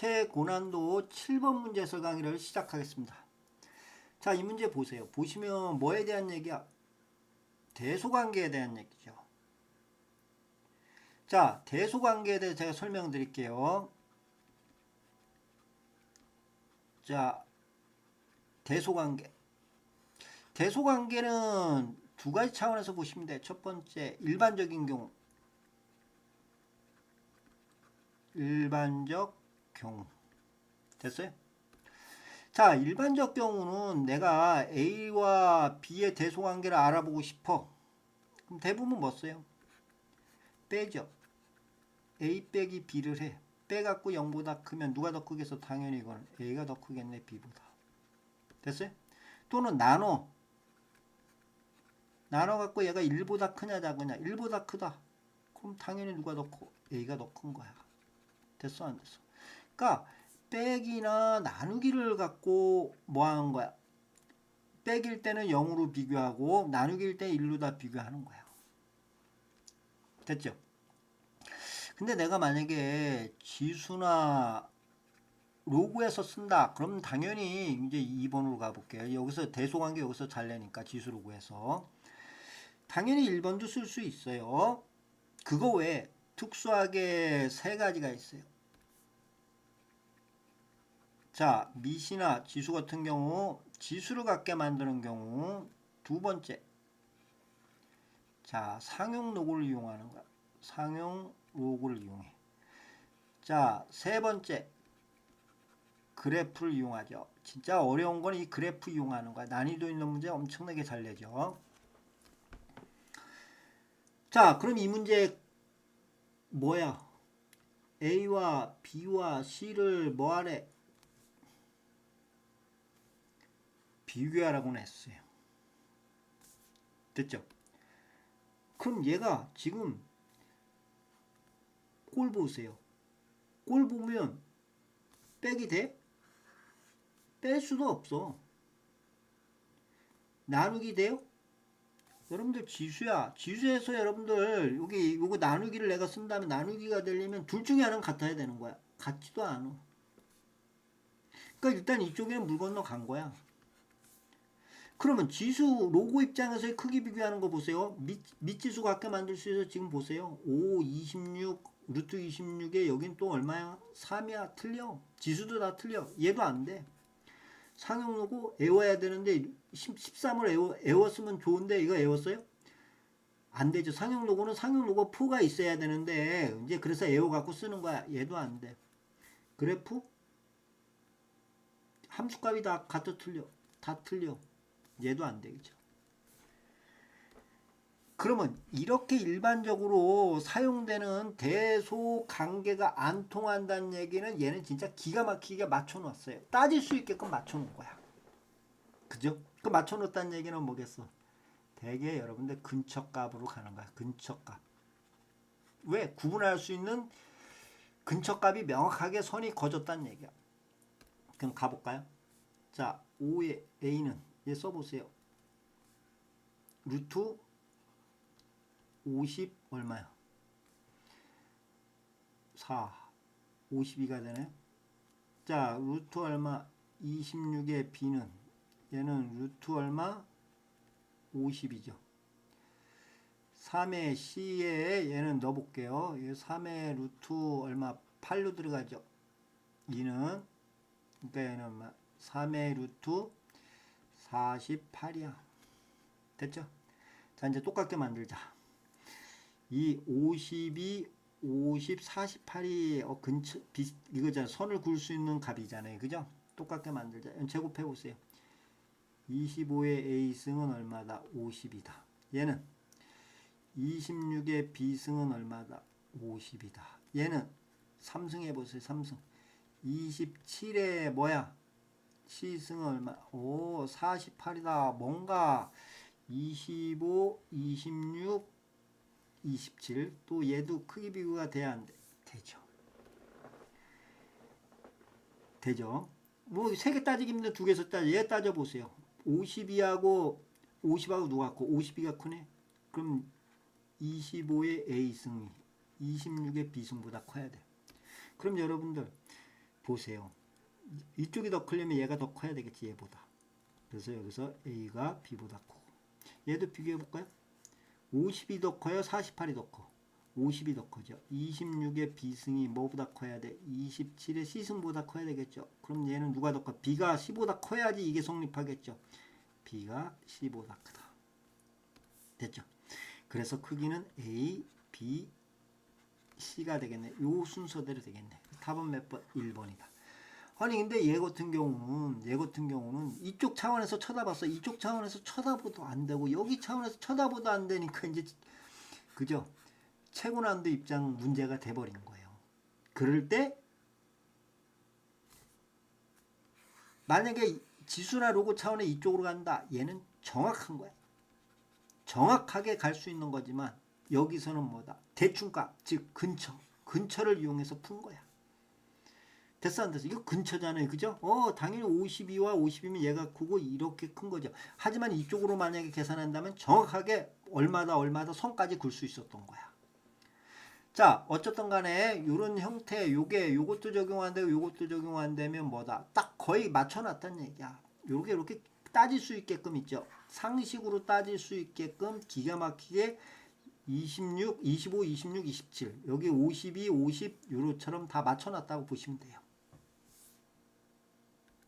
최고난도 7번 문제 해설 강의를 시작하겠습니다. 자, 이 문제 보세요. 보시면 뭐에 대한 얘기야? 대소관계에 대한 얘기죠. 자, 대소관계에 대해 제가 설명드릴게요. 자, 대소관계. 대소관계는 두 가지 차원에서 보시면 돼요. 첫 번째, 일반적인 경우. 일반적 경우. 됐어요? 자, 일반적 경우는 내가 A와 B의 대소관계를 알아보고 싶어. 그럼 대부분 뭐 써요? 빼죠. A 빼기 B를 해. 빼갖고 0보다 크면 누가 더 크겠어? 당연히 이거는 A가 더 크겠네, B보다. 됐어요? 또는 나눠. 나눠갖고 얘가 1보다 크냐 작으냐? 1보다 크다. 그럼 당연히 누가 더 커? A가 더 큰 거야. 됐어 안 됐어? 그러니까 빼기나 나누기를 갖고 뭐 하는 거야? 빼기일 때는 0으로 비교하고 나누기일 때 1로 다 비교하는 거야. 됐죠? 근데 내가 만약에 지수나 로그에서 쓴다. 그럼 당연히 이제 2번으로 가볼게요. 여기서 대소관계 여기서 잘 내니까 지수 로그에서. 당연히 1번도 쓸 수 있어요. 그거 외에 특수하게 세 가지가 있어요. 자, 미시나 지수 같은 경우 지수를 갖게 만드는 경우 두 번째 자, 상용 로그를 이용하는 거야. 상용 로그를 이용해. 자, 세 번째 그래프를 이용하죠. 진짜 어려운 건 이 그래프 이용하는 거야. 난이도 있는 문제 엄청나게 잘 내죠. 자, 그럼 이 문제 뭐야? A와 B와 C를 뭐하래? 비교하라고 했어요. 됐죠? 그럼 얘가 지금 꼴 보세요. 꼴 보면 빼기 돼? 뺄 수도 없어. 나누기 돼요? 여러분들 지수야. 지수에서 여러분들 여기 요거 나누기를 내가 쓴다면 나누기가 되려면 둘 중에 하나는 같아야 되는 거야. 같지도 않아. 그러니까 일단 이쪽에는 물 건너 간 거야. 그러면 지수 로고 입장에서의 크기 비교하는 거 보세요. 밑, 밑지수 같게 만들 수 있어서 지금 보세요. 5, 26, 루트 26에 여긴 또 얼마야? 3이야. 틀려. 지수도 다 틀려. 얘도 안 돼. 상용 로고 애워야 되는데 13을 애워, 애웠으면 좋은데 이거 애웠어요? 안 되죠. 상용 로고는 상용 로고 푸가 있어야 되는데 이제 그래서 애워 갖고 쓰는 거야. 얘도 안 돼. 그래프 함수값이 다 같아 틀려. 다 틀려. 얘도 안 되겠죠. 그러면 이렇게 일반적으로 사용되는 대소 관계가 안 통한다는 얘기는 얘는 진짜 기가 막히게 맞춰놨어요. 따질 수 있게끔 맞춰놓은 거야. 그죠? 그 맞춰놓았다는 얘기는 뭐겠어? 대개 여러분들 근처값으로 가는 거야. 근처값. 왜? 구분할 수 있는 근처값이 명확하게 선이 거졌다는 얘기야. 그럼 가볼까요? 자, 5의 A는 얘 써보세요. 루트 50 얼마야? 4 52가 되네. 자, 루트 얼마? 26의 b는 얘는 루트 얼마? 50이죠. 3의 c에 얘는 넣어볼게요. 3의 루트 얼마? 8로 들어가죠. 2는 그러니까 얘는 얼마? 3의 루트 48이야. 됐죠? 자, 이제 똑같게 만들자. 이 52, 50, 48이 어, 근처, 비, 이거잖아. 선을 그을 수 있는 값이잖아요. 그죠? 똑같게 만들자. 제곱해 보세요. 25의 A승은 얼마다? 50이다. 얘는 26의 B승은 얼마다? 50이다. 얘는 3승 해보세요. 3승. 27의 뭐야? C승은 얼마? 오, 48이다. 뭔가 25, 26, 27. 또 얘도 크기 비교가 돼야 안 돼. 되죠. 되죠. 뭐 세 개 따지기 힘든 두 개서 따져. 얘 따져 보세요. 52하고 50하고 누가 크고 52가 크네. 그럼 25의 A승이 26의 B승보다 커야 돼. 그럼 여러분들 보세요. 이- 이쪽이 더 크려면 얘가 더 커야 되겠지 얘보다. 그래서 여기서 A가 B보다 크고 얘도 비교해 볼까요? 50이 더 커요? 48이 더 커? 50이 더 커죠. 26의 B승이 뭐보다 커야 돼? 27의 C승보다 커야 되겠죠. 그럼 얘는 누가 더 커? B가 C보다 커야지 이게 성립하겠죠. B가 C보다 크다. 됐죠? 그래서 크기는 A, B, C가 되겠네. 요 순서대로 되겠네. 답은 몇 번? 1번이다. 아니 근데 얘 같은 경우는 얘 같은 경우는 이쪽 차원에서 쳐다봤어. 이쪽 차원에서 쳐다보도 안 되고 여기 차원에서 쳐다보도 안 되니까 이제 그죠? 최고난도 입장 문제가 돼 버린 거예요. 그럴 때 만약에 지수나 로고 차원에 이쪽으로 간다. 얘는 정확한 거야. 정확하게 갈 수 있는 거지만 여기서는 뭐다? 대충값, 즉 근처, 근처를 이용해서 푼 거야. 됐어 안 됐어? 이거 근처잖아요. 그죠? 어, 당연히 52와 50이면 얘가 크고 이렇게 큰 거죠. 하지만 이쪽으로 만약에 계산한다면 정확하게 얼마다 얼마다 선까지 굴 수 있었던 거야. 자, 어쨌든 간에 이런 형태, 요게 요것도 적용한다고 요것도 적용한다면 뭐다? 딱 거의 맞춰 놨다는 얘기야. 요렇게 이렇게 따질 수 있게끔 있죠. 상식으로 따질 수 있게끔 기가 막히게 26, 25, 26, 27 여기 52, 50 요로처럼 다 맞춰 놨다고 보시면 돼요.